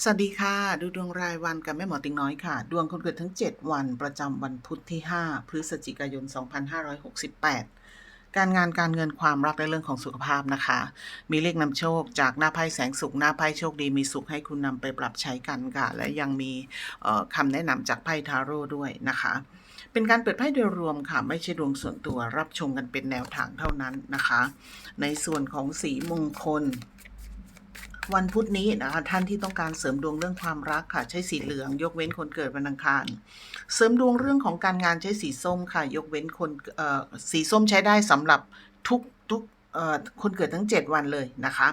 สวัสดีค่ะ ดูดวงรายวันกับแม่หมอติงน้อยค่ะ ดวงคนเกิดทั้ง 7 วันประจำวันพุธที่ 5 พฤศจิกายน 2568 การงานการเงินความรักและเรื่องของสุขภาพนะคะ มีเลขนำโชคจากหน้าไพ่แสงสุขหน้าไพ่โชคดีมีสุขให้คุณนำไปปรับใช้กันค่ะ และยังมีคำแนะนำจากไพ่ทาโร่ด้วยนะคะ เป็นการเปิดไพ่โดยรวมค่ะ ไม่ใช่ดวงส่วนตัวรับชมกันเป็นแนวทางเท่านั้นนะคะ ในส่วนของสีมงคล วันพุธนี้นะคะท่านที่ต้องการเสริมดวงเรื่องความรักค่ะใช้สีเหลือง ยกเว้นคนเกิดวันอังคาร เสริมดวงเรื่องของการงานใช้สีส้มค่ะ ยกเว้นคนเอ่อสีส้มใช้ได้สำหรับทุกทุกคนเกิดทั้ง 7 วันเลยนะคะ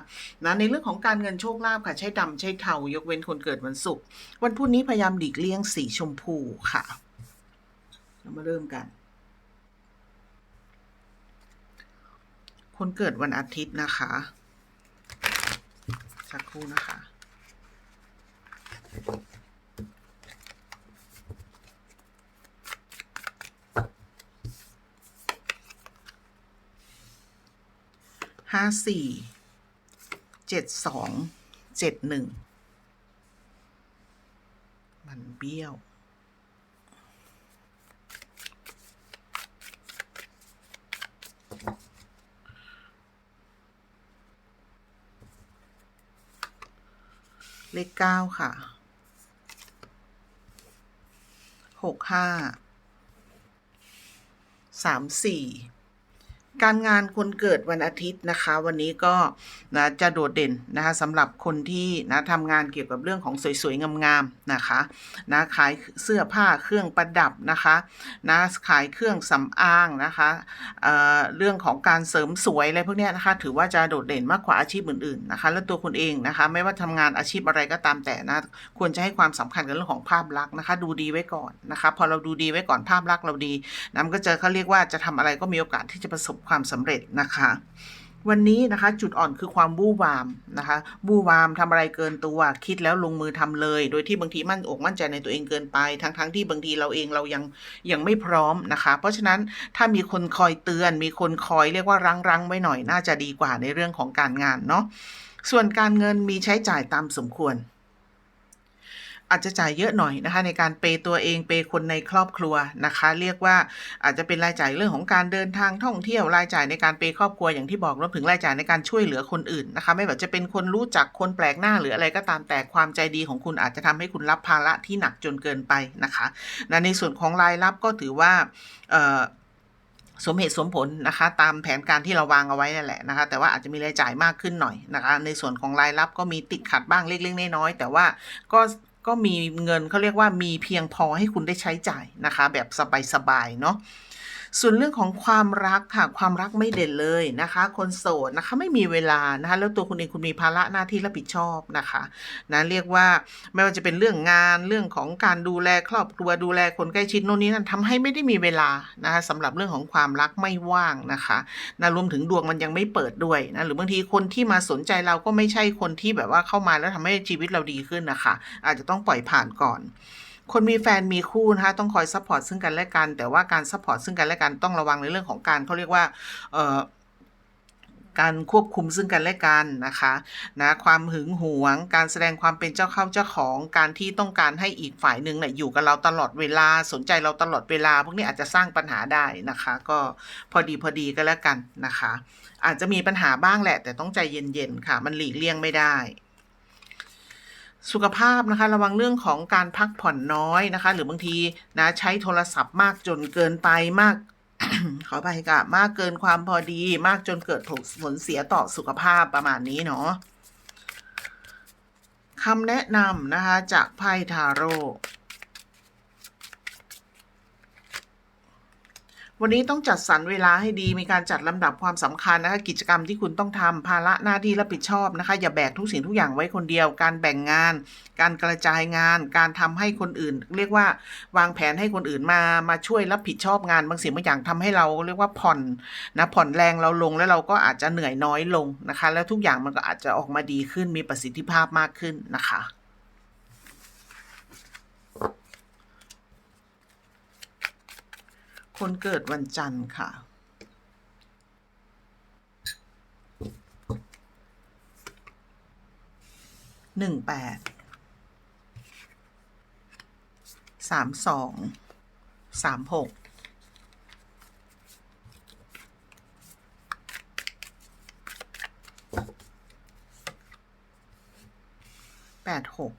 นะในเรื่องของการเงินโชคลาภค่ะ ใช้ดำใช้เทา ยกเว้นคนเกิดวันศุกร์วันพุธนี้พยายามหลีกเลี่ยงสีชมพูค่ะ เรามาเริ่มกัน คนเกิดวันอาทิตย์นะคะ สักครู่นะคะ ห้าสี่ เจ็ดสอง เจ็ดหนึ่ง มันเบี้ยว เลขเก้าค่ะหกห้าสามสี่ การงานคนเกิดวันอาทิตย์นะคะ วันนี้ก็นะจะโดดเด่นนะคะสำหรับคนที่นะทำงานเกี่ยวกับเรื่องของสวยๆ งามๆนะคะนะขายเสื้อผ้าเครื่องประดับนะคะนะขายเครื่องสำอางนะคะเเรื่องของการเสริมสวยอะไรพวกนี้นะคะถือว่าจะโดดเด่นมากกว่าอาชีพอื่นๆนะคะแล้วตัวคุณเองนะคะไม่ว่าทำงานอาชีพอะไรก็ตามแต่นะควรจะให้ความสำคัญกับเรื่องของภาพลักษณ์นะคะ ดูดีไว้ก่อนนะคะพอเราดูดีไว้ก่อนภาพลักษณ์เราดีนะมันก็จะเขาเรียกว่าจะทำอะไรก็มีโอกาสที่จะประสบความสำเร็จนะคะวันนี้นะคะจุดอ่อนคือความบู้วามนะคะบู้วามทำอะไรเกินตัวคิดแล้วลงมือทำเลย โดยที่บางทีมั่นอกมั่นใจในตัวเองเกินไป ทั้งทั้งที่บางทีเราเองเรายังยังไม่พร้อมนะคะ เพราะฉะนั้นถ้ามีคนคอยเตือน มีคนคอยเรียกว่ารั้งรั้งไว้หน่อยน่าจะดีกว่าในเรื่องของการงานเนาะส่วนการเงินมีใช้จ่ายตามสมควร อาจจะจ่ายเยอะหน่อยนะคะ ในการเปยตัวเองเปยคนในครอบครัวนะคะ เรียกว่าอาจจะเป็นรายจ่ายเรื่องของการเดินทางท่องเที่ยวรายจ่ายในการเปยครอบครัวอย่างที่บอกรวมถึงรายจ่ายในการช่วยเหลือคนอื่นนะคะ ไม่ว่าจะเป็นคนรู้จักคนแปลกหน้าหรืออะไรก็ตามแต่ความใจดีของคุณอาจจะทำให้คุณรับภาระที่หนักจนเกินไปนะคะนะในส่วนของรายรับก็ถือว่าสมเหตุสมผลนะคะ ตามแผนการที่เราวางเอาไว้นั่นแหละนะคะ แต่ว่าอาจจะมีรายจ่ายมากขึ้นหน่อยนะคะ ในส่วนของรายรับก็มีติดขัดบ้างเล็กๆน้อยๆแต่ว่าก็ ก็มีเงินเขาเรียกว่ามีเพียงพอให้คุณได้ใช้จ่ายนะคะ แบบสบายๆเนาะ ส่วนเรื่องของความรักค่ะ ความรักไม่เด่นเลยนะคะ คนโสดนะคะไม่มีเวลานะคะ แล้วตัวคุณเองคุณมีภาระหน้าที่รับผิดชอบนะคะนะเรียกว่าไม่ว่าจะเป็นเรื่องงานเรื่องของการดูแลครอบครัวดูแลคนใกล้ชิดโน่นนี่นั่นทำให้ไม่ได้มีเวลานะคะสำหรับเรื่องของความรักไม่ว่างนะคะนะรวมถึงดวงมันยังไม่เปิดด้วยนะหรือบางทีคนที่มาสนใจเราก็ไม่ใช่คนที่แบบว่าเข้ามาแล้วทำให้ชีวิตเราดีขึ้นนะคะ อาจจะต้องปล่อยผ่านก่อน คนมีแฟนมีคู่นะคะต้องคอยซัพพอร์ตซึ่งกันและกัน แต่ว่าการซัพพอร์ตซึ่งกันและกันต้องระวังในเรื่องของการเขาเรียกว่าเอ่อการควบคุมซึ่งกันและกันนะคะนะความหึงหวง การแสดงความเป็นเจ้าเข้าเจ้าของ การที่ต้องการให้อีกฝ่ายหนึ่งเนี่ยอยู่กับเราตลอดเวลาสนใจเราตลอดเวลา พวกนี้อาจจะสร้างปัญหาได้นะคะ ก็พอดีพอดีก็แล้วกันนะคะ อาจจะมีปัญหาบ้างแหละ แต่ต้องใจเย็นๆค่ะ มันหลีกเลี่ยงไม่ได้ สุขภาพนะคะ ระวังเรื่องของการพักผ่อนน้อยนะคะ หรือบางทีนะใช้โทรศัพท์มากจนเกินไปมาก ขอไปกะมากเกินความพอดี มากจนเกิดผลเสียต่อสุขภาพประมาณนี้เนาะคำแนะนำนะคะจากไพ่ทาโร่ วันนี้ต้องจัดสรรเวลาให้ดีมีการจัดลำดับความสำคัญนะคะกิจกรรมที่คุณต้องทำภาระหน้าที่รับผิดชอบนะคะ อย่าแบกทุกสิ่งทุกอย่างไว้คนเดียว การแบ่งงาน การกระจายงาน การทำให้คนอื่น เรียกว่าวางแผนให้คนอื่นมามาช่วยรับผิดชอบงานบางสิ่งบางอย่างทำให้เราเรียกว่าผ่อนนะผ่อนแรงเราลงแล้วเราก็อาจจะเหนื่อยน้อยลงนะคะ แล้วทุกอย่างมันก็อาจจะออกมาดีขึ้นมีประสิทธิภาพมากขึ้นนะคะ คนเกิดวันจันทร์ค่ะ หนึ่งแปด สามสอง สามหก แปดหก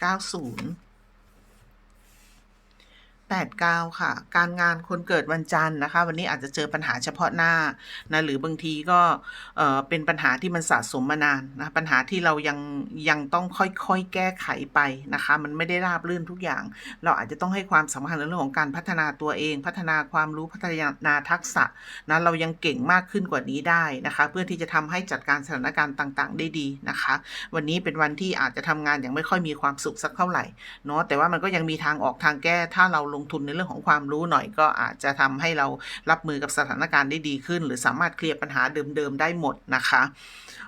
เก้าศูนย์ แปดเก้าค่ะ การงานคนเกิดวันจันทร์นะคะ วันนี้อาจจะเจอปัญหาเฉพาะหน้านะหรือบางทีก็เป็นปัญหาที่มันสะสมมานานนะปัญหาที่เรายังยังต้องค่อยๆ แก้ไขไปนะคะ มันไม่ได้ราบรื่นทุกอย่าง เราอาจจะต้องให้ความสำคัญในเรื่องของการพัฒนาตัวเอง พัฒนาความรู้พัฒนาทักษะนะเรายังเก่งมากขึ้นกว่านี้ได้นะคะ เพื่อที่จะทำให้จัดการสถานการณ์ต่างๆ ได้ดีนะคะ วันนี้เป็นวันที่อาจจะทำงานอย่างไม่ค่อยมีความสุขสักเท่าไหร่เนาะแต่ว่ามันก็ยังมีทางออกทางแก้ถ้าเราลงทุนในเรื่องของความรู้หน่อยก็อาจจะทำให้เรารับมือกับสถานการณ์ได้ดีขึ้น หรือสามารถเคลียร์ปัญหาเดิมๆได้หมดนะคะ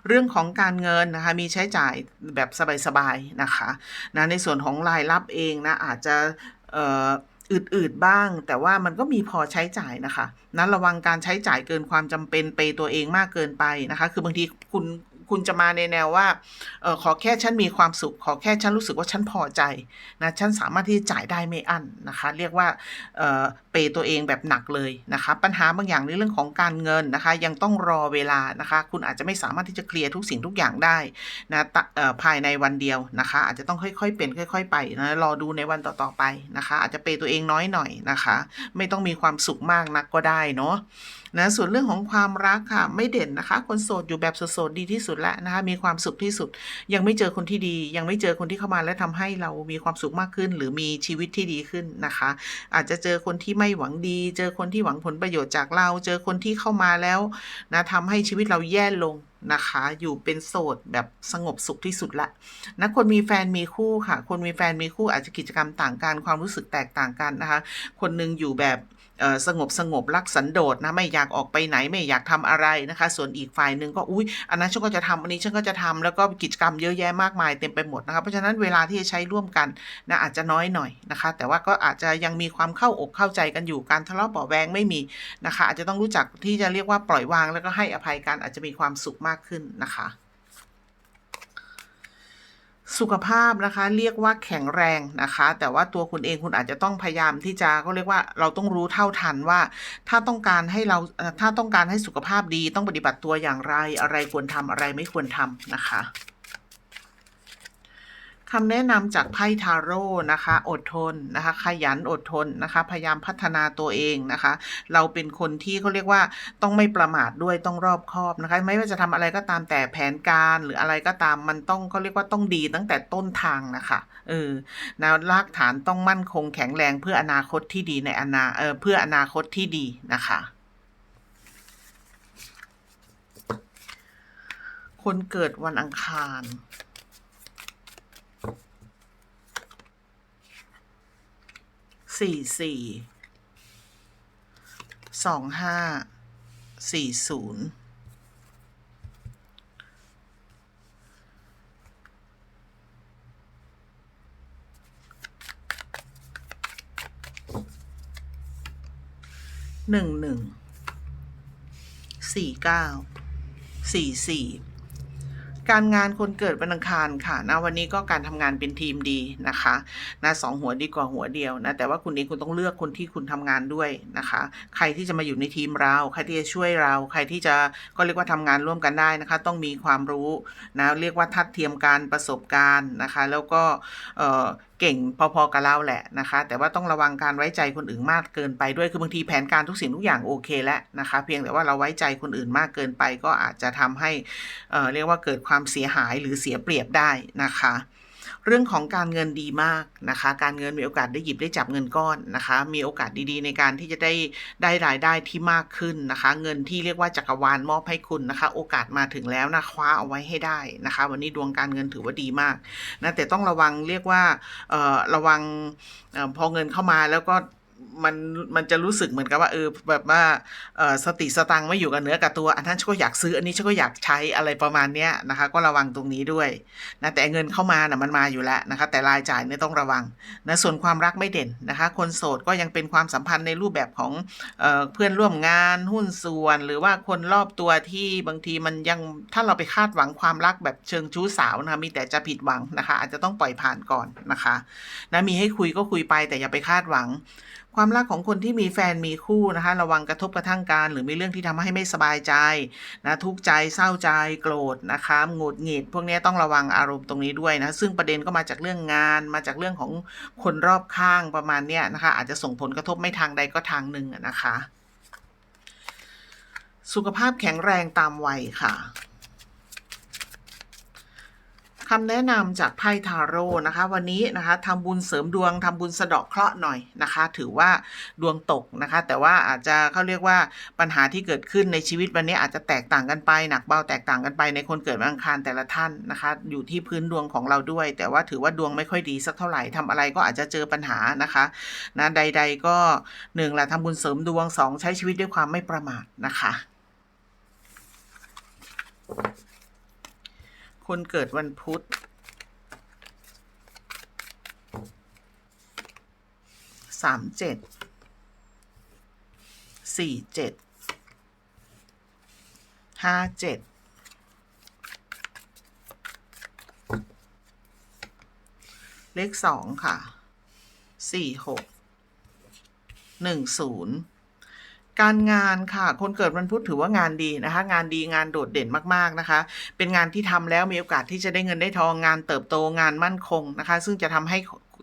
เรื่องของการเงินนะคะมีใช้จ่ายแบบสบายๆนะคะนะในส่วนของรายรับเองนะอาจจะอืดๆบ้าง แต่ว่ามันก็มีพอใช้จ่ายนะคะ นั้นระวังการใช้จ่ายเกินความจำเป็นไปตัวเองมากเกินไปนะคะ คือบางทีคุณ คุณจะมาในแนวว่าเออขอแค่ฉันมีความสุข ขอแค่ฉันรู้สึกว่าฉันพอใจนะฉันสามารถที่จะจ่ายได้ไม่อั้นนะคะ เรียกว่าเออ ปย์ตัวเองแบบหนักเลยนะคะ ปัญหาบางอย่างในเรื่องของการเงินนะคะ ยังต้องรอเวลานะคะ คุณอาจจะไม่สามารถที่จะเคลียร์ทุกสิ่งทุกอย่างได้นะต่อภายในวันเดียวนะคะ อาจจะต้องค่อยๆเป็นค่อย ๆ ไปนะรอดูในวันต่อๆไปนะคะ อาจจะเปย์ตัวเองน้อยหน่อยนะคะ ไม่ต้องมีความสุขมากนักก็ได้เนาะนะส่วนเรื่องของความรักค่ะไม่เด่นนะคะ คนโสดอยู่แบบโสดๆดีที่สุดแล้วนะคะ มีความสุขที่สุด ยังไม่เจอคนที่ดี ยังไม่เจอคนที่เข้ามาและทำให้เรามีความสุขมากขึ้น หรือมีชีวิตที่ดีขึ้นนะคะ อาจจะเจอคนที่ไม่หวังดี เจอคนที่หวังผลประโยชน์จากเรา เจอคนที่เข้ามาแล้วนะทำให้ชีวิตเราแย่ลงนะคะ อยู่เป็นโสดแบบสงบสุขที่สุดละนะคนมีแฟนมีคู่ค่ะ คนมีแฟนมีคู่อาจจะกิจกรรมต่างกันความรู้สึกแตกต่างกันนะคะ คนหนึงอยู่แบบ สงบสงบรักสันโดษนะไม่อยากออกไปไหนไม่อยากทำอะไรนะคะ ส่วนอีกฝ่ายหนึ่งก็อุ้ยอันนั้นฉันก็จะทำอันนี้ฉันก็จะทำแล้วก็กิจกรรมเยอะแยะมากมายเต็มไปหมดนะคะเพราะฉะนั้นเวลาที่จะใช้ร่วมกันนะอาจจะน้อยหน่อยนะคะ แต่ว่าก็อาจจะยังมีความเข้าอกเข้าใจกันอยู่การทะเลาะเบาแวงไม่มีนะคะ อาจจะต้องรู้จักที่จะเรียกว่าปล่อยวางแล้วก็ให้อภัยกันอาจจะมีความสุขมากขึ้นนะคะ สุขภาพนะคะ เรียกว่าแข็งแรงนะคะ แต่ว่าตัวคุณเองคุณอาจจะต้องพยายามที่จะก็เรียกว่าเราต้องรู้เท่าทันว่า ถ้าต้องการให้เราถ้าต้องการให้สุขภาพดีต้องปฏิบัติตัวอย่างไร อะไรควรทำอะไรไม่ควรทำนะคะ คำแนะนำจากไพ่ทาโร่นะคะ อดทนนะคะ ขยันอดทนนะคะ พยายามพัฒนาตัวเองนะคะ เราเป็นคนที่เขาเรียกว่าต้องไม่ประมาทด้วยต้องรอบคอบนะคะ ไม่ว่าจะทำอะไรก็ตามแต่แผนการหรืออะไรก็ตามมันต้องเขาเรียกว่าต้องดีตั้งแต่ต้นทางนะคะเออนะรากฐานต้องมั่นคงแข็งแรงเพื่ออนาคตที่ดีในอนาเออเพื่ออนาคตที่ดีนะคะคนเกิดวันอังคาร สี่สี่สองห้าสี่ศูนย์หนึ่งหนึ่งสี่เก้าสี่สี่ การงานคนเกิดวันอังคารค่ะนะวันนี้ก็การทำงานเป็นทีมดีนะคะนะสองหัวดีกว่าหัวเดียวนะแต่ว่าคุณเองคุณต้องเลือกคนที่คุณทำงานด้วยนะคะ ใครที่จะมาอยู่ในทีมเราใครที่จะช่วยเรา ใครที่จะก็เรียกว่าทำงานร่วมกันได้นะคะ ต้องมีความรู้นะเรียกว่าทัดเทียมการประสบการณ์นะคะ แล้วก็เก่งพอๆกับเราแหละนะคะ แต่ว่าต้องระวังการไว้ใจคนอื่นมากเกินไปด้วยคือบางทีแผนการทุกสิ่งทุกอย่างโอเคแล้วนะคะ เพียงแต่ว่าเราไว้ใจคนอื่นมากเกินไป ก็อาจจะทำให้เเรียกว่าเกิดความเสียหายหรือเสียเปรียบได้นะคะ เรื่องของการเงินดีมากนะคะ การเงินมีโอกาสได้หยิบได้จับเงินก้อนนะคะ มีโอกาสดีๆ ในการที่จะได้ได้รายได้ที่มากขึ้นนะคะ เงินที่เรียกว่าจักรวาลมอบให้คุณนะคะ โอกาสมาถึงแล้วนะคว้าเอาไว้ให้ได้นะคะ วันนี้ดวงการเงินถือว่าดีมากนะแต่ต้องระวังเรียกว่าเอ่อระวังออพอเงินเข้ามาแล้วก็ มันมันจะรู้สึกเหมือนกับว่าเออแบบว่าสติสตังไม่อยู่กับเนื้อกับตัว อันนั้นฉันก็อยากซื้อ อันนี้ฉันก็อยากใช้อะไรประมาณเนี้ยนะคะ ก็ระวังตรงนี้ด้วยนะแต่เงินเข้ามาน่ะมันมาอยู่แล้วนะคะ แต่รายจ่ายเนี่ยต้องระวังนะส่วนความรักไม่เด่นนะคะ คนโสดก็ยังเป็นความสัมพันธ์ในรูปแบบของเออเพื่อนร่วมงานหุ้นส่วน หรือว่าคนรอบตัวที่บางทีมันยังถ้าเราไปคาดหวังความรักแบบเชิงชู้สาวนะคะมีแต่จะผิดหวังนะคะ อาจจะต้องปล่อยผ่านก่อนนะคะนะมีให้คุยก็คุยไปแต่อย่าไปคาดหวัง ความรักของคนที่มีแฟนมีคู่นะคะ ระวังกระทบกระทั่งกัน หรือมีเรื่องที่ทำให้ไม่สบายใจนะทุกข์ใจเศร้าใจโกรธนะคะหงุดหงิด พวกนี้ต้องระวังอารมณ์ตรงนี้ด้วยนะซึ่งประเด็นก็มาจากเรื่องงาน มาจากเรื่องของคนรอบข้างประมาณเนี้ยนะคะ อาจจะส่งผลกระทบไม่ทางใดก็ทางหนึ่งนะคะ สุขภาพแข็งแรงตามวัยค่ะ คำแนะนำจากไพ่ทาโร่นะคะ วันนี้นะคะทำบุญเสริมดวงทำบุญสะเดาะเคราะห์หน่อยนะคะ ถือว่าดวงตกนะคะ แต่ว่าอาจจะเขาเรียกว่าปัญหาที่เกิดขึ้นในชีวิตวันนี้อาจจะแตกต่างกันไป หนักเบาแตกต่างกันไปในคนเกิดวันอังคารแต่ละท่านนะคะ อยู่ที่พื้นดวงของเราด้วย แต่ว่าถือว่าดวงไม่ค่อยดีสักเท่าไหร่ทำอะไรก็อาจจะเจอปัญหานะคะนะใด ๆ ก็หนึ่งละทำบุญเสริมดวงสองใช้ชีวิตด้วยความไม่ประมาทนะคะ คนเกิดวันพุธ สามเจ็ด สี่เจ็ด ห้าเจ็ด เลขสองค่ะ สี่หก หนึ่งศูนย์ การงานค่ะ คนเกิดวันพุธถือว่างานดีนะคะ งานดีงานโดดเด่นมากๆนะคะ เป็นงานที่ทำแล้วมีโอกาสที่จะได้เงินได้ทองงานเติบโตงานมั่นคงนะคะ ซึ่งจะทำให้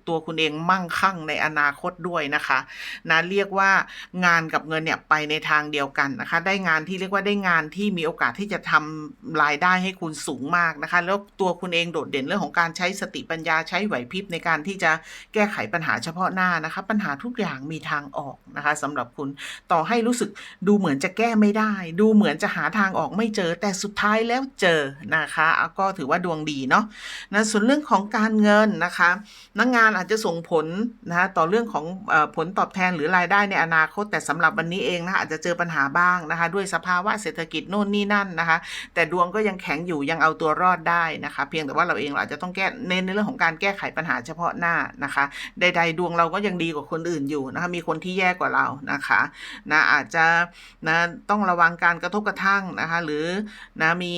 ตัวคุณเองมั่งคั่งในอนาคตด้วยนะคะนะเรียกว่างานกับเงินเนี่ยไปในทางเดียวกันนะคะ ได้งานที่เรียกว่าได้งานที่มีโอกาสที่จะทำรายได้ให้คุณสูงมากนะคะ แล้วตัวคุณเองโดดเด่นเรื่องของการใช้สติปัญญาใช้ไหวพริบในการที่จะแก้ไขปัญหาเฉพาะหน้านะคะ ปัญหาทุกอย่างมีทางออกนะคะสำหรับคุณต่อให้รู้สึกดูเหมือนจะแก้ไม่ได้ ดูเหมือนจะหาทางออกไม่เจอแต่สุดท้ายแล้วเจอนะคะก็ถือว่าดวงดีเนาะนะส่วนเรื่องของการเงินนะคะนักงานอาจจะส่งผลนะคะต่อเรื่องของผลตอบแทนหรือรายได้ในอนาคต แต่สำหรับวันนี้เองนะคะอาจจะเจอปัญหาบ้างนะคะด้วยสภาวะเศรษฐกิจโน่นนี่นั่นนะคะแต่ดวงก็ยังแข็งอยู่ยังเอาตัวรอดได้นะคะ เพียงแต่ว่าเราเองเราอาจจะต้องแก้เน้นในเรื่องของการแก้ไขปัญหาเฉพาะหน้านะคะใดๆดวงเราก็ยังดีกว่าคนอื่นอยู่นะคะมีคนที่แย่กว่าเรานะคะนะอาจจะนะต้องระวังการกระทบกระทั่งนะคะหรือนะมี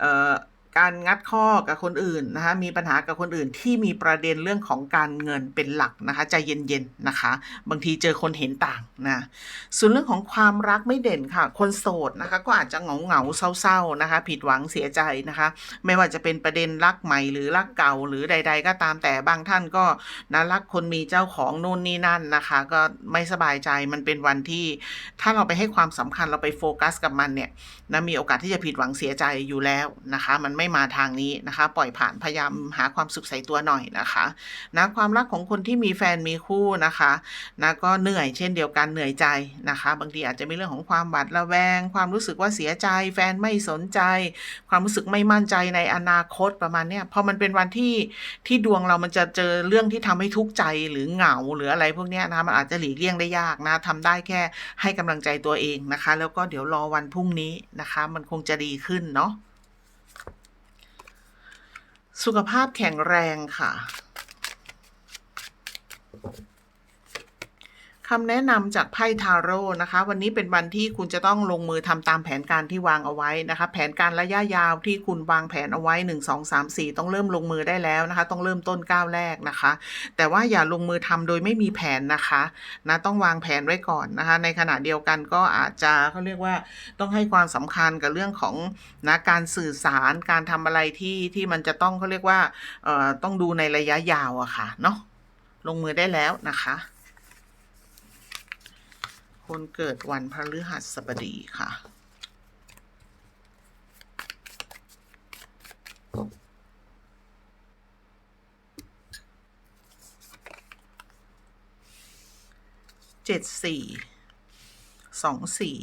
เอ่อ การงัดข้อกับคนอื่นนะคะมีปัญหากับคนอื่นที่มีประเด็นเรื่องของการเงินเป็นหลักนะคะใจเย็นๆนะคะ บางทีเจอคนเห็นต่างนะส่วนเรื่องของความรักไม่เด่นค่ะ คนโสดนะคะก็อาจจะเหงาเหงาๆเศร้าๆนะคะ ผิดหวังเสียใจนะคะ ไม่ว่าจะเป็นประเด็นรักใหม่หรือรักเก่าหรือใด ๆ ก็ตามแต่บางท่านก็นะรักคนมีเจ้าของนู่นนี่นั่นนะคะ ก็ไม่สบายใจมันเป็นวันที่ ถ้าเราไปให้ความสำคัญเราไปโฟกัสกับมันเนี่ยนะมีโอกาสที่จะผิดหวังเสียใจอยู่แล้วนะคะ มันไม่ไม่มาทางนี้นะคะ ปล่อยผ่านพยายามหาความสุขใส่ตัวหน่อยนะคะนะความรักของคนที่มีแฟนมีคู่นะคะนะก็เหนื่อยเช่นเดียวกันเหนื่อยใจนะคะ บางทีอาจจะมีเรื่องของความหวาดระแวง ความรู้สึกว่าเสียใจ แฟนไม่สนใจ ความรู้สึกไม่มั่นใจในอนาคตประมาณเนี้ยพอมันเป็นวันที่ที่ดวงเรามันจะเจอเรื่องที่ทำให้ทุกข์ใจหรือเหงาหรืออะไรพวกเนี้ยนะคะมันอาจจะหลีกเลี่ยงได้ยากนะทำได้แค่ให้กำลังใจตัวเองนะคะ แล้วก็เดี๋ยวรอวันพรุ่งนี้นะคะ มันคงจะดีขึ้นเนาะ สุขภาพแข็งแรงค่ะ คำแนะนำจากไพ่ทาโร่นะคะ วันนี้เป็นวันที่คุณจะต้องลงมือทำตามแผนการที่วางเอาไว้นะคะ แผนการระยะยาวที่คุณวางแผนเอาไว้ 1 2 3 4 ต้องเริ่มลงมือได้แล้วนะคะ ต้องเริ่มต้นก้าวแรกนะคะ แต่ว่าอย่าลงมือทำโดยไม่มีแผนนะคะนะต้องวางแผนไว้ก่อนนะคะ ในขณะเดียวกันก็อาจจะเขาเรียกว่าต้องให้ความสำคัญกับเรื่องของนะการสื่อสารการทำอะไรที่ที่มันจะต้องเขาเรียกว่าเอ่อต้องดูในระยะยาวอะค่ะเนาะลงมือได้แล้วนะคะ คนเกิดวันพฤหัสบดีค่ะ เจ็ดสี่ สองสี่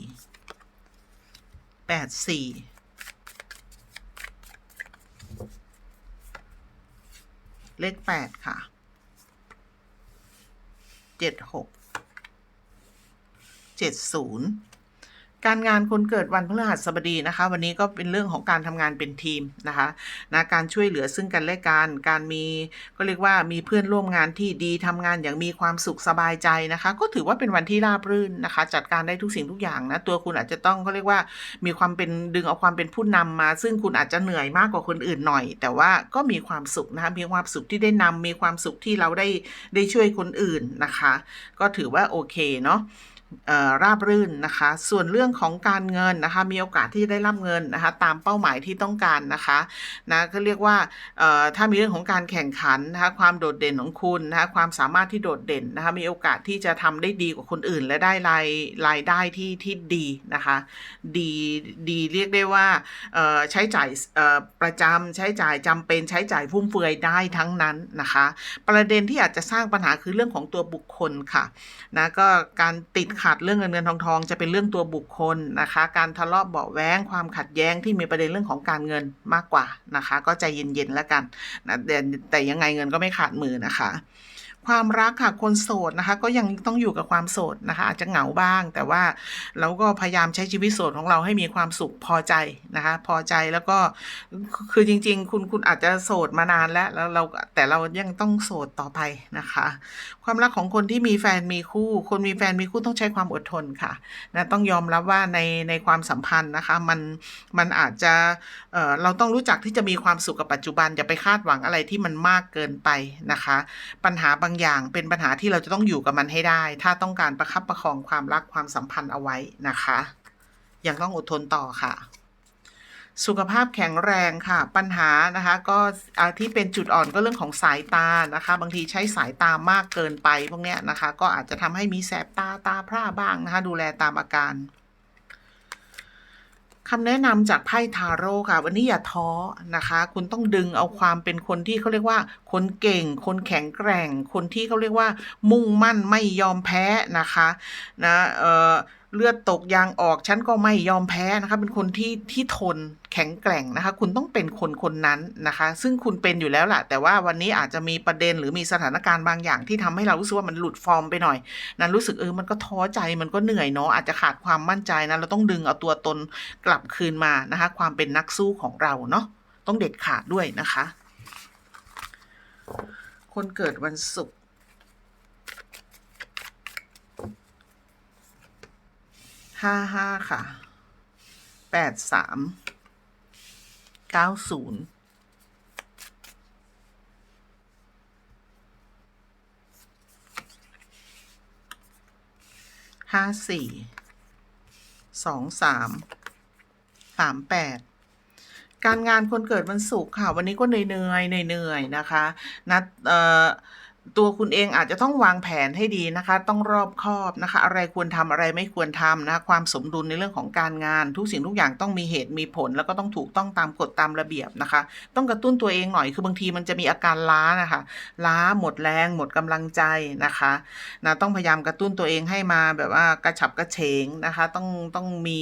แปดสี่เลขแปดค่ะ เจ็ดหก 70 การงานคนเกิดวันพฤหัสบดีนะคะ วันนี้ก็เป็นเรื่องของการทำงานเป็นทีมนะคะนะการช่วยเหลือซึ่งกันและกันการมีก็เรียกว่ามีเพื่อนร่วมงานที่ดีทำงานอย่างมีความสุขสบายใจนะคะ ก็ถือว่าเป็นวันที่ราบรื่นนะคะ จัดการได้ทุกสิ่งทุกอย่างนะตัวคุณอาจจะต้องเขาเรียกว่ามีความเป็นดึงเอาความเป็นผู้นำมา ซึ่งคุณอาจจะเหนื่อยมากกว่าคนอื่นหน่อย แต่ว่าก็มีความสุขนะคะมีความสุขที่ได้นำมีความสุขที่เราได้ได้ช่วยคนอื่นนะคะ ก็ถือว่าโอเคเนาะ ราบรื่นนะคะ ส่วนเรื่องของการเงินนะคะ มีโอกาสที่จะได้รับเงินนะคะ ตามเป้าหมายที่ต้องการนะคะนะก็เรียกว่าถ้ามีเรื่องของการแข่งขันนะคะความโดดเด่นของคุณนะคะความสามารถที่โดดเด่นนะคะมีโอกาสที่จะทำได้ดีกว่าคนอื่น และได้รายรายได้ที่ที่ดีนะคะดีดีเรียกได้ว่าใช้จ่ายประจำใช้จ่ายจำเป็นใช้จ่ายฟุ่มเฟือยได้ทั้งนั้นนะคะ ประเด็นที่อาจจะสร้างปัญหาคือเรื่องของตัวบุคคลค่ะนะก็การติดขัดเรื่องเงินเงินทองทองจะเป็นเรื่องตัวบุคคลนะคะ การทะเลาะเบาะแว้งความขัดแย้งที่มีประเด็นเรื่องของการเงินมากกว่านะคะ ก็ใจเย็นๆแล้วกันนะแต่แต่ยังไงเงินก็ไม่ขาดมือนะคะ ความรักค่ะคนโสดนะคะ ก็ยังต้องอยู่กับความโสดนะคะ อาจจะเหงาบ้าง แต่ว่าเราก็พยายามใช้ชีวิตโสดของเราให้มีความสุขพอใจนะคะ พอใจแล้วก็คือจริง ๆ คุณคุณอาจจะโสดมานานแล้วแล้วเราแต่เรายังต้องโสดต่อไปนะคะ ความรักของคนที่มีแฟนมีคู่ คนมีแฟนมีคู่ต้องใช้ความอดทนค่ะนะต้องยอมรับว่าในในความสัมพันธ์นะคะ มันมันอาจจะเเราต้องรู้จักที่จะมีความสุขกับปัจจุบันอย่าไปคาดหวังอะไรที่มันมากเกินไปนะคะ ปัญหาบางอย่างเป็นปัญหาที่เราจะต้องอยู่กับมันให้ได้ ถ้าต้องการประคับประคองความรักความสัมพันธ์เอาไว้นะคะ ยังต้องอดทนต่อค่ะ สุขภาพแข็งแรงค่ะ ปัญหานะคะก็ที่เป็นจุดอ่อนก็เรื่องของสายตานะคะ บางทีใช้สายตามากเกินไปพวกเนี้ยนะคะ ก็อาจจะทำให้มีแสบตาตาพร่าบ้างนะคะ ดูแลตามอาการ คำแนะนำจากไพ่ทาโร่ค่ะ วันนี้อย่าท้อนะคะ คุณต้องดึงเอาความเป็นคนที่เขาเรียกว่า คนเก่ง คนแข็งแกร่ง คนที่เขาเรียกว่า มุ่งมั่นไม่ยอมแพ้นะคะ นะเอ่อ เลือดตกยางออกฉันก็ไม่ยอมแพ้นะคะ เป็นคนที่ที่ทนแข็งแกร่งนะคะ คุณต้องเป็นคนคนนั้นนะคะ ซึ่งคุณเป็นอยู่แล้วแหละแต่ว่าวันนี้อาจจะมีประเด็นหรือมีสถานการณ์บางอย่างที่ทำให้เรารู้สึกว่ามันหลุดฟอร์มไปหน่อย นั้นรู้สึกเออมันก็ท้อใจมันก็เหนื่อยเนาะอาจจะขาดความมั่นใจนะเราต้องดึงเอาตัวตนกลับคืนมานะคะ ความเป็นนักสู้ของเราเนาะต้องเด็ดขาดด้วยนะคะ คนเกิดวันศุกร์ ห้าห้าค่ะแปดสามเก้าศูนย์ห้าสี่สองสามสามแปดการงานคนเกิดวันศุกร์ค่ะ วันนี้ก็เหนื่อยเหนื่อยเหนื่อยนะคะ นัดเอ่อ ตัวคุณเองอาจจะต้องวางแผนให้ดีนะคะ ต้องรอบคอบนะคะ อะไรควรทำอะไรไม่ควรทำนะคะความสมดุลในเรื่องของการงาน ทุกสิ่งทุกอย่างต้องมีเหตุมีผล แล้วก็ต้องถูกต้องตามกฎตามระเบียบนะคะ ต้องกระตุ้นตัวเองหน่อยคือบางทีมันจะมีอาการล้านะคะ ล้าหมดแรง หมดกำลังใจนะคะนะต้องพยายามกระตุ้นตัวเองให้มาแบบว่ากระฉับกระเฉงนะคะ ต้องต้องมี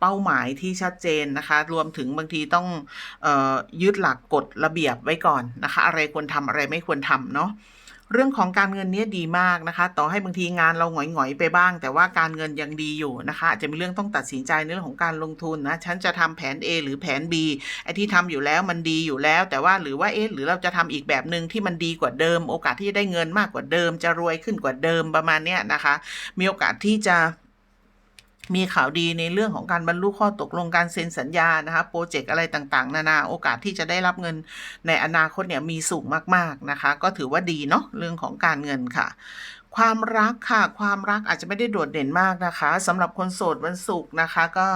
เป้าหมายที่ชัดเจนนะคะ รวมถึงบางทีต้องออยึดหลักกฎระเบียบไว้ก่อนนะคะ อะไรควรทำอะไรไม่ควรทำเนาะ เรื่องของการเงินเนี้ยดีมากนะคะ ต่อให้บางทีงานเราหงอยๆไปบ้าง แต่ว่าการเงินยังดีอยู่นะคะอาจจะมีเรื่องต้องตัดสินใจในเรื่องของการลงทุนนะฉันจะทำแผน A หรือแผน B ไอ้ที่ทำอยู่แล้วมันดีอยู่แล้ว แต่ว่าหรือว่าเอ๊ะหรือเราจะทำอีกแบบหนึ่งที่มันดีกว่าเดิม โอกาสที่จะได้เงินมากกว่าเดิม จะรวยขึ้นกว่าเดิมประมาณเนี้ยนะคะ มีโอกาสที่จะ มีข่าวดีในเรื่องของการบรรลุข้อตกลงการเซ็นสัญญานะคะโปรเจกต์อะไรต่างๆ นานาโอกาสที่จะได้รับเงินในอนาคตเนี่ยมีสูงมากๆนะคะ ก็ถือว่าดีเนาะเรื่องของการเงินค่ะ ความรักค่ะ ความรักอาจจะไม่ได้โดดเด่นมากนะคะสำหรับคนโสดวันศุกร์นะคะ ก็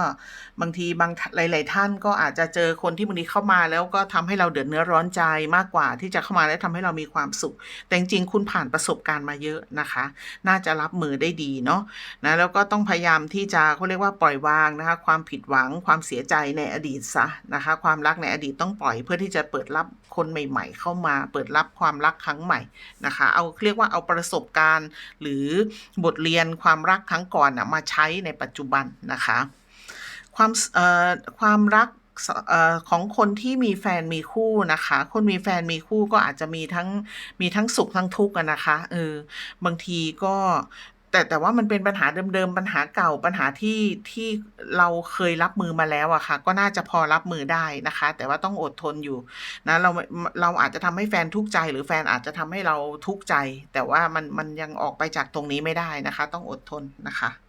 บางทีบางหลาย ๆ ท่านก็อาจจะเจอคนที่บางทีเข้ามาแล้วก็ทำให้เราเดือดเนื้อร้อนใจมากกว่า ที่จะเข้ามาแล้วทำให้เรามีความสุข แต่จริงๆคุณผ่านประสบการณ์มาเยอะนะคะ น่าจะรับมือได้ดีเนาะนะแล้วก็ต้องพยายามที่จะเขาเรียกว่าปล่อยวางนะคะ ความผิดหวังความเสียใจในอดีตซะนะคะ ความรักในอดีตต้องปล่อยเพื่อที่จะเปิดรับคนใหม่ ๆ เข้ามา เปิดรับความรักครั้งใหม่นะคะ เอาเรียกว่าเอาประสบการณ์หรือบทเรียนความรักครั้งก่อนนะมาใช้ในปัจจุบันนะคะ ความความรักออของคนที่มีแฟนมีคู่นะคะ คนมีแฟนมีคู่ก็อาจจะมีทั้งมีทั้งสุขทั้งทุกข์นะคะเออบางทีก็ แต่แต่ว่ามันเป็นปัญหาเดิมๆ ปัญหาเก่าปัญหาที่ที่เราเคยรับมือมาแล้วอะค่ะ ก็น่าจะพอรับมือได้นะคะ แต่ว่าต้องอดทนอยู่นะเราเราอาจจะทำให้แฟนทุกข์ใจ หรือแฟนอาจจะทำให้เราทุกข์ใจ แต่ว่ามันมันยังออกไปจากตรงนี้ไม่ได้นะคะ ต้องอดทนนะคะ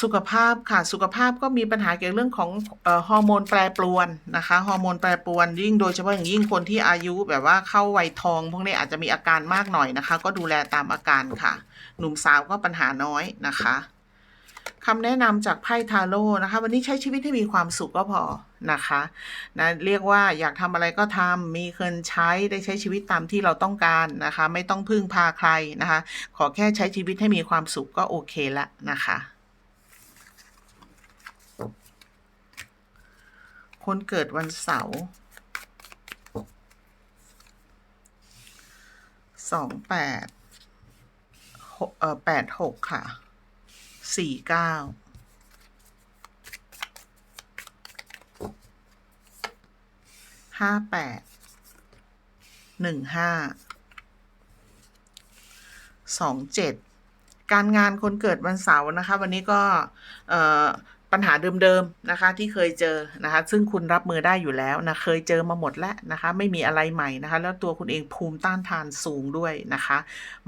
สุขภาพค่ะสุขภาพก็มีปัญหาเกี่ยวกับเรื่องของออฮอร์โมนแปรปรวนนะคะฮอร์โมนแปรปรวนยิ่งโดยเฉพาะอย่างยิ่งคนที่อายุแบบว่าเข้าวัยทอง พวกนี้อาจจะมีอาการมากหน่อยนะคะ ก็ดูแลตามอาการค่ะ หนุ่มสาวก็ปัญหาน้อยนะคะคำแนะนำจากไพ่ทาโร่นะคะ วันนี้ใช้ชีวิตให้มีความสุขก็พอนะคะนะเรียกว่าอยากทำอะไรก็ทำมีเงินใช้ได้ใช้ชีวิตตามที่เราต้องการนะคะ ไม่ต้องพึ่งพาใครนะคะ ขอแค่ใช้ชีวิตให้มีความสุขก็โอเคละนะคะ คนเกิดวันเสาร์สองแปดหกเอ่อแปดหกค่ะสี่เก้าห้าแปดหนึ่งห้าสองเจ็ดการงานคนเกิดวันเสาร์นะคะ วันนี้ก็เอ่อ ปัญหาเดิมๆนะคะที่เคยเจอนะคะซึ่งคุณรับมือได้อยู่แล้วนะเคยเจอมาหมดแล้วนะคะไม่มีอะไรใหม่นะคะแล้วตัวคุณเองภูมิต้านทานสูงด้วยนะคะ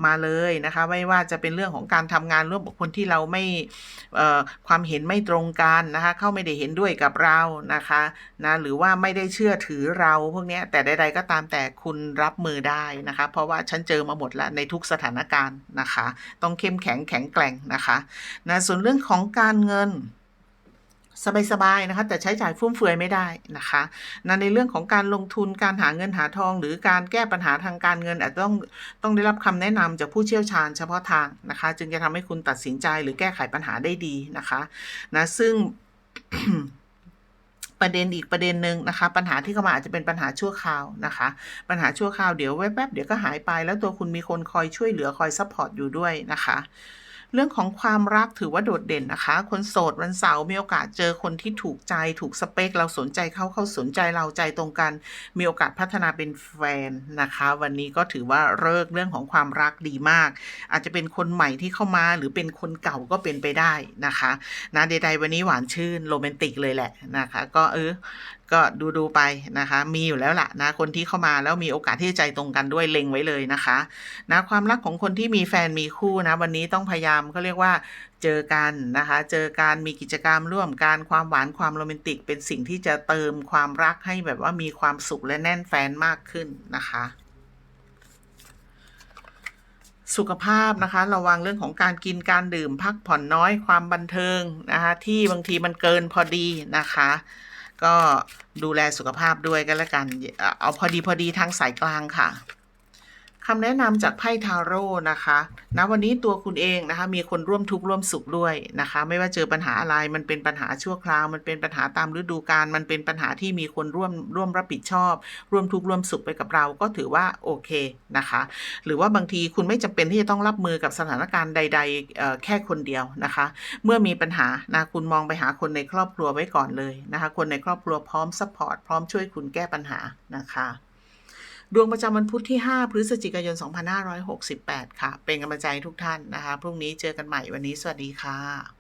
มาเลยนะคะไม่ว่าจะเป็นเรื่องของการทำงานร่วมกับคนที่เราไม่เอ่อความเห็นไม่ตรงกันนะคะเข้าไม่ได้เห็นด้วยกับเรานะคะนะหรือว่าไม่ได้เชื่อถือเราพวกนี้แต่ใด ๆ ก็ตามแต่คุณรับมือได้นะคะ เพราะว่าฉันเจอมาหมดแล้วในทุกสถานการณ์นะคะ ต้องเข้มแข็งแข็งแกร่งนะคะนะส่วนเรื่องของการเงิน สบายๆนะคะแต่ใช้จ่ายฟุ่มเฟือยไม่ได้นะคะนะในเรื่องของการลงทุนการหาเงินหาทอง หรือการแก้ปัญหาทางการเงิน อาจจะต้องต้องได้รับคำแนะนำจากผู้เชี่ยวชาญเฉพาะทางนะคะ จึงจะทำให้คุณตัดสินใจหรือแก้ไขปัญหาได้ดีนะคะนะซึ่งประเด็นอีกประเด็นหนึ่งนะคะ ปัญหาที่เข้ามาอาจจะเป็นปัญหาชั่วคราวนะคะ ปัญหาชั่วคราวเดี๋ยวแวบๆเดี๋ยวก็หายไป แล้วตัวคุณมีคนคอยช่วยเหลือคอยซัพพอร์ตอยู่ด้วยนะคะ เรื่องของความรักถือว่าโดดเด่นนะคะ คนโสดวันเสาร์มีโอกาสเจอคนที่ถูกใจถูกสเปค เราสนใจเขาเขาสนใจเราใจตรงกัน มีโอกาสพัฒนาเป็นแฟนนะคะ วันนี้ก็ถือว่าเลิกเรื่องของความรักดีมาก อาจจะเป็นคนใหม่ที่เข้ามาหรือเป็นคนเก่าก็เป็นไปได้นะคะนะใดๆวันนี้หวานชื่นโรแมนติกเลยแหละนะคะ ก็เออ ก็ดูดูๆไปนะคะ มีอยู่แล้วล่ะนะคนที่เข้ามาแล้วมีโอกาสที่จะใจตรงกันด้วยเล็งไว้เลยนะคะนะความรักของคนที่มีแฟนมีคู่นะ วันนี้ต้องพยายามเขาเรียกว่าเจอกันนะคะ เจอการมีกิจกรรมร่วมกันความหวานความโรแมนติก เป็นสิ่งที่จะเติมความรักให้แบบว่ามีความสุขและแน่นแฟนมากขึ้นนะคะสุขภาพนะคะ ระวังเรื่องของการกินการดื่มพักผ่อนน้อยความบันเทิงนะคะที่บางทีมันเกินพอดีนะคะ ก็ดูแลสุขภาพด้วยกันแล้วกัน เอาพอดีพอดีทางสายกลางค่ะ คำแนะนำจากไพ่ทาโร่นะคะนะวันนี้ตัวคุณเองนะคะ มีคนร่วมทุกข์ร่วมสุขด้วยนะคะ ไม่ว่าเจอปัญหาอะไรมันเป็นปัญหาชั่วคราว มันเป็นปัญหาตามฤดูกาลมันเป็นปัญหาที่มีคนร่วมร่วมรับผิดชอบ ร่วมทุกข์ร่วมสุขไปกับเราก็ถือว่าโอเคนะคะ หรือว่าบางทีคุณไม่จำเป็นที่จะต้องรับมือกับสถานการณ์ใดๆแค่คนเดียวนะคะ เมื่อมีปัญหานะคุณมองไปหาคนในครอบครัวไว้ก่อนเลยนะคะ คนในครอบครัวพร้อมซัพพอร์ตพร้อมช่วยคุณแก้ปัญหานะคะ ดวงประจำวันพุธที่ 5 พฤศจิกายน 2568 ค่ะ เป็นกำลังใจทุกท่านนะคะ พรุ่งนี้เจอกันใหม่วันนี้สวัสดีค่ะ